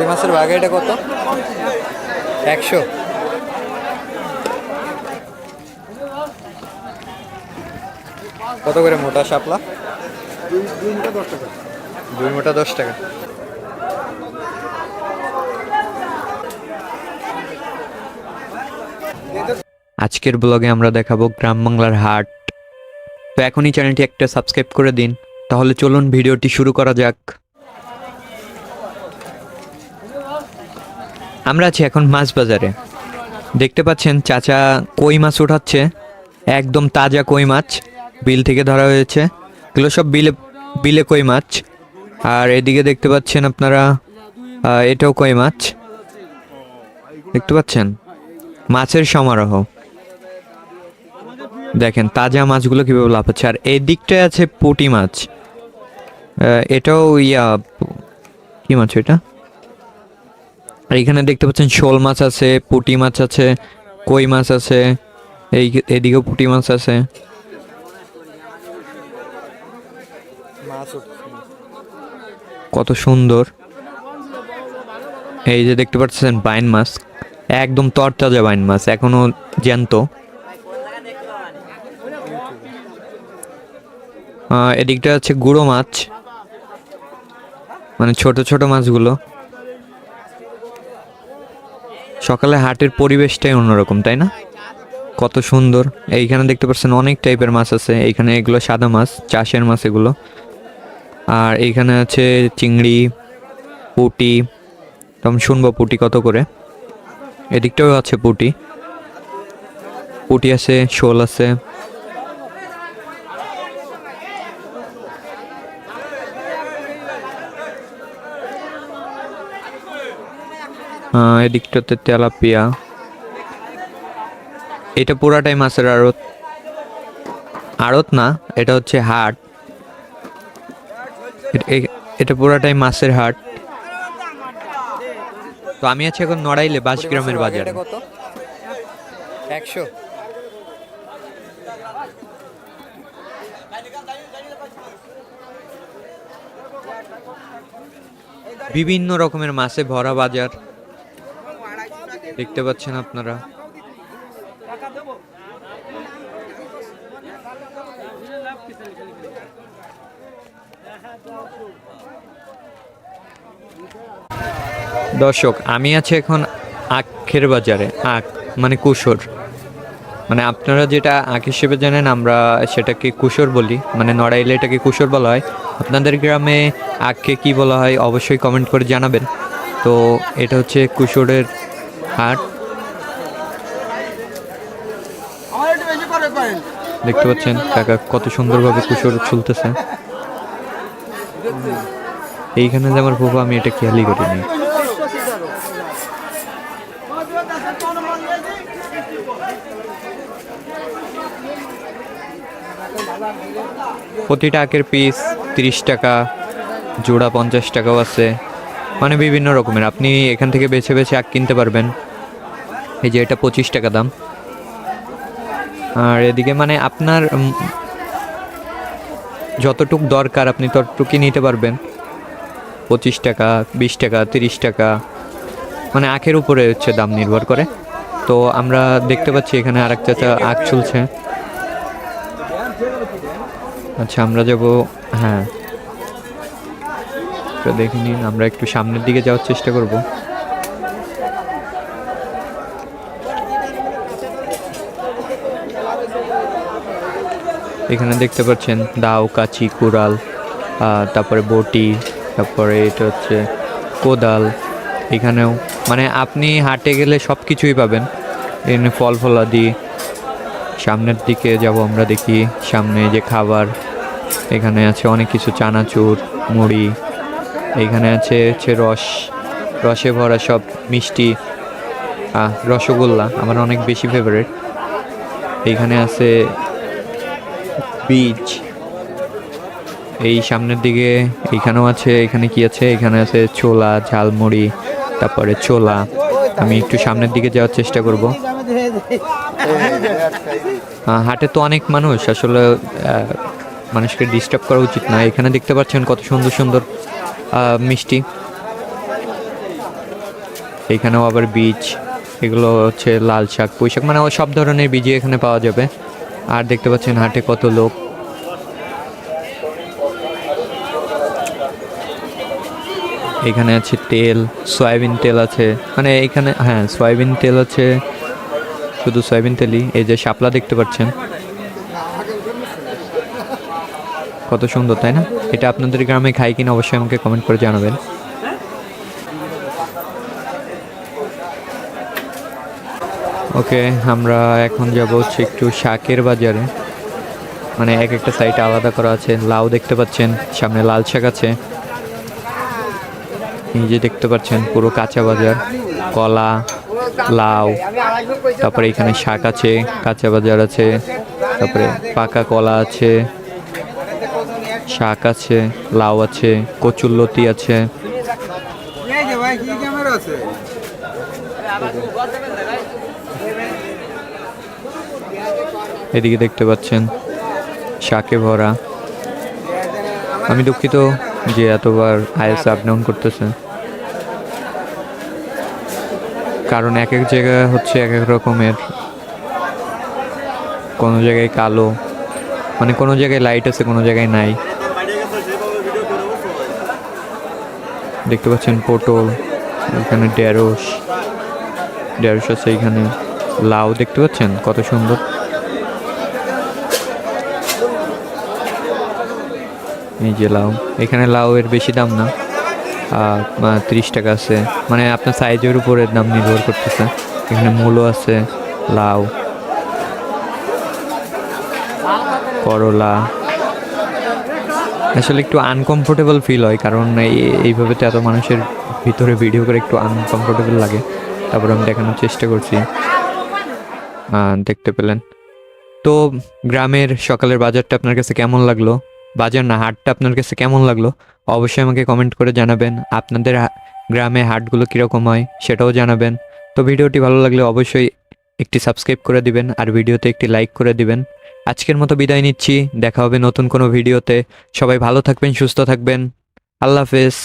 ভরি মাছের বাঘা এটা কত? একশো। কত করে মোটা শাপলা? দুই মোটা দশ টাকা। আজকের ব্লগে আমরা দেখাবো গ্রাম বাংলার হাট। তো এখনই চ্যানেলটি একটা সাবস্ক্রাইব করে দিন। তাহলে চলুন ভিডিওটি শুরু করা যাক। আমরা আছি এখন মাছ বাজারে দেখতে পাচ্ছেন চাচা কই মাছ উঠাচ্ছে একদম তাজা কই মাছ, বিল থেকে ধরা হয়েছে। এগুলো সব বিলে বিলে কই মাছ। আর এদিকে দেখতে পাচ্ছেন আপনারা এটাও কই মাছ। দেখতে পাচ্ছেন? মাছের সমারোহ। দেখেন, তাজা মাছগুলো কীভাবে লাফাচ্ছে আর এই দিকটায় আছে পুঁটি মাছ। এটাও ইয়া, কি মাছ এটা? আর এখানে দেখতে পাচ্ছেন শোল মাছ আছে, পুঁটি মাছ আছে, কই মাছ আছে, এই এদিকেও পুঁটি মাছ আছে। কত সুন্দর। এই যে দেখতে পাচ্ছেন বাইন মাছ, একদম তরতাজা বাইন মাছ, এখনও জ্যান্ত। এদিকটা আছে গুঁড়ো মাছ মানে ছোট ছোট মাছগুলো। সকালে হাটের পরিবেশটাই অন্যরকম, তাই না? কত সুন্দর। এইখানে দেখতে পাচ্ছেন অনেক টাইপের মাছ আছে। এইখানে এগুলো সাদা মাছ, চাষের মাছ এগুলো। আর এইখানে আছে চিংড়ি, পুটি, তখন শুনব পুটি কত করে? এদিকটাও আছে পুটি। পুটি আছে, শোল আছে। এদিকটাতে তেলাপিয়া। এটা পুরাটাই মাছের আড়ত আড়ত না এটা হচ্ছে হাট। এটা পুরাটাই মাছের হাট। তো আমি আছি এখন নড়াইলে বাসগ্রামের বাজারে। একশো। বিভিন্ন রকমের মাছে ভরা বাজার। দেখতে পাচ্ছেন আপনারা। দর্শক, আমি আছি এখন আখের বাজারে, আখ মানে কুসর। মানে আপনারা যেটা আখ হিসেবে জানেন, আমরা সেটাকে কুসর বলি। মানে নড়াইলে এটাকে কুসর বলা হয়। আপনাদের গ্রামে আখকে কি বলা হয়, অবশ্যই কমেন্ট করে জানাবেন। তো এটা হচ্ছে কুসরের হাট দেখতে পাচ্ছেন কাকা কত সুন্দরভাবে কুসর চলতেছে। এইখানে যে আমার বাবা আমি এটা খেয়ালই করিনি। প্রতিটা আখের পিস তিরিশ টাকা, জোড়া পঞ্চাশ টাকাও আছে। মানে বিভিন্ন রকমের। আপনি এখান থেকে বেছে বেছে আখ কিনতে পারবেন। এই যে এটা পঁচিশ টাকা দাম। আর এদিকে মানে আপনার যতটুক দরকার আপনি ততটুকুই নিতে পারবেন। পঁচিশ টাকা, বিশ টাকা, তিরিশ টাকা। মানে আখের উপরে হচ্ছে দাম নির্ভর করে। তো আমরা দেখতে পাচ্ছি এখানে আরেক চাচা আখ চলছে। আচ্ছা আমরা যাব হ্যাঁ। তো দেখে নিন, আমরা একটু সামনের দিকে যাওয়ার চেষ্টা করব। এখানে দেখতে পাচ্ছেন দাও, কাচি, কুড়াল তারপরে বটি, তারপরে এটা হচ্ছে কোদাল। এখানেও মানে আপনি হাটে গেলে সব কিছুই পাবেন। এখানে ফল ফলাদি, সামনের দিকে যাব আমরা দেখি, সামনে যে খাবার, এখানে আছে অনেক কিছু, চানাচুর, মুড়ি। এখানে আছে, হচ্ছে রস, রসে ভরা সব মিষ্টি রসগোল্লা, আমার অনেক বেশি ফেভারিট এইখানে আছে বীজ। এই সামনের দিকে এইখানেও আছে, এখানে কি আছে? এখানে আছে ছোলা, ঝালমুড়ি, তারপরে ছোলা। আমি একটু সামনের দিকে যাওয়ার চেষ্টা করব। হাটে তো অনেক মানুষ, আসলে মানুষকে ডিস্টার্ব করা উচিত না। এখানে দেখতে পাচ্ছেন কত সুন্দর সুন্দর মিষ্টি। এখানেও আবার বীজ, এগুলো হচ্ছে লাল শাক, পুঁই শাক মানে সব ধরনের বীজই এখানে পাওয়া যাবে। আর দেখতে পাচ্ছেন হাটে কত লোক। এখানে আছে তেল, সয়াবিন তেল আছে মানে এখানে হ্যাঁ সয়াবিন তেল আছে, শুধু সয়াবিন তেলই, এই যে শাপলা দেখতে পাচ্ছেন। কত সুন্দর, তাই না? এটা আপনাদের গ্রামে খাই কিনা অবশ্যই আমাকে কমেন্ট করে জানাবেন। ওকে, আমরা এখন যাব হচ্ছে একটু শাকের বাজারে। মানে এক একটা সাইড আলাদা করা আছে। লাউ দেখতে পাচ্ছেন, সামনে লাল শাক আছে। নিজে দেখতে পাচ্ছেন, পুরো কাঁচা বাজার। কলা, লাউ, তারপরে এখানে শাক আছে, কাঁচা বাজার আছে, তারপরে পাকা কলা আছে। শাক আছে লাউ আছে কচুরলতি আছে। এই যে ভাই কি ক্যামেরা আছে? এদিকে দেখতে পাচ্ছেন শাকে ভরা। আমি দুঃখিত যে এতবার আইএস আপ ডাউন করতেছে। কারণ এক এক জায়গায় হচ্ছে এক এক রকমের। কোনো জায়গায় কালো মানে কোনো জায়গায় লাইট আছে কোনো জায়গায় নাই। দেখতে পাচ্ছেন পটল, এখানে ঢেঁড়স ঢেঁড়স আছে এখানে, লাউ দেখতে পাচ্ছেন কত সুন্দর। এই যে লাউ, এখানে লাউ এর বেশি দাম না তিরিশ টাকা আছে মানে আপনার সাইজের উপরে দাম নির্ভর করতেছে, এখানে মূলো আছে, লাউ, করলা আসলে একটু আনকমফোর্টেবল ফিল হয়, কারণ এই- এইভাবে তো এত মানুষের ভিতরে ভিডিও করে একটু আনকমফোর্টেবল লাগে। তারপর আমি দেখানোর চেষ্টা করছি। দেখতে পেলেন। তো গ্রামের সকালের বাজারটা আপনার কাছে কেমন লাগল? বাজার না, হাটটা আপনার কাছে কেমন লাগল? অবশ্যই আমাকে কমেন্ট করে জানাবেন। আপনাদের গ্রামে হাটগুলো কীরকম হয় সেটাও জানাবেন। তো ভিডিওটি ভালো লাগলে অবশ্যই একটি সাবস্ক্রাইব করে দিবেন, আর ভিডিওতে একটি লাইক করে দিবেন। আজকের মতো বিদায় নিচ্ছি। দেখা হবে নতুন কোনো ভিডিওতে। সবাই ভালো থাকবেন, সুস্থ থাকবেন। আল্লাহ হাফেজ।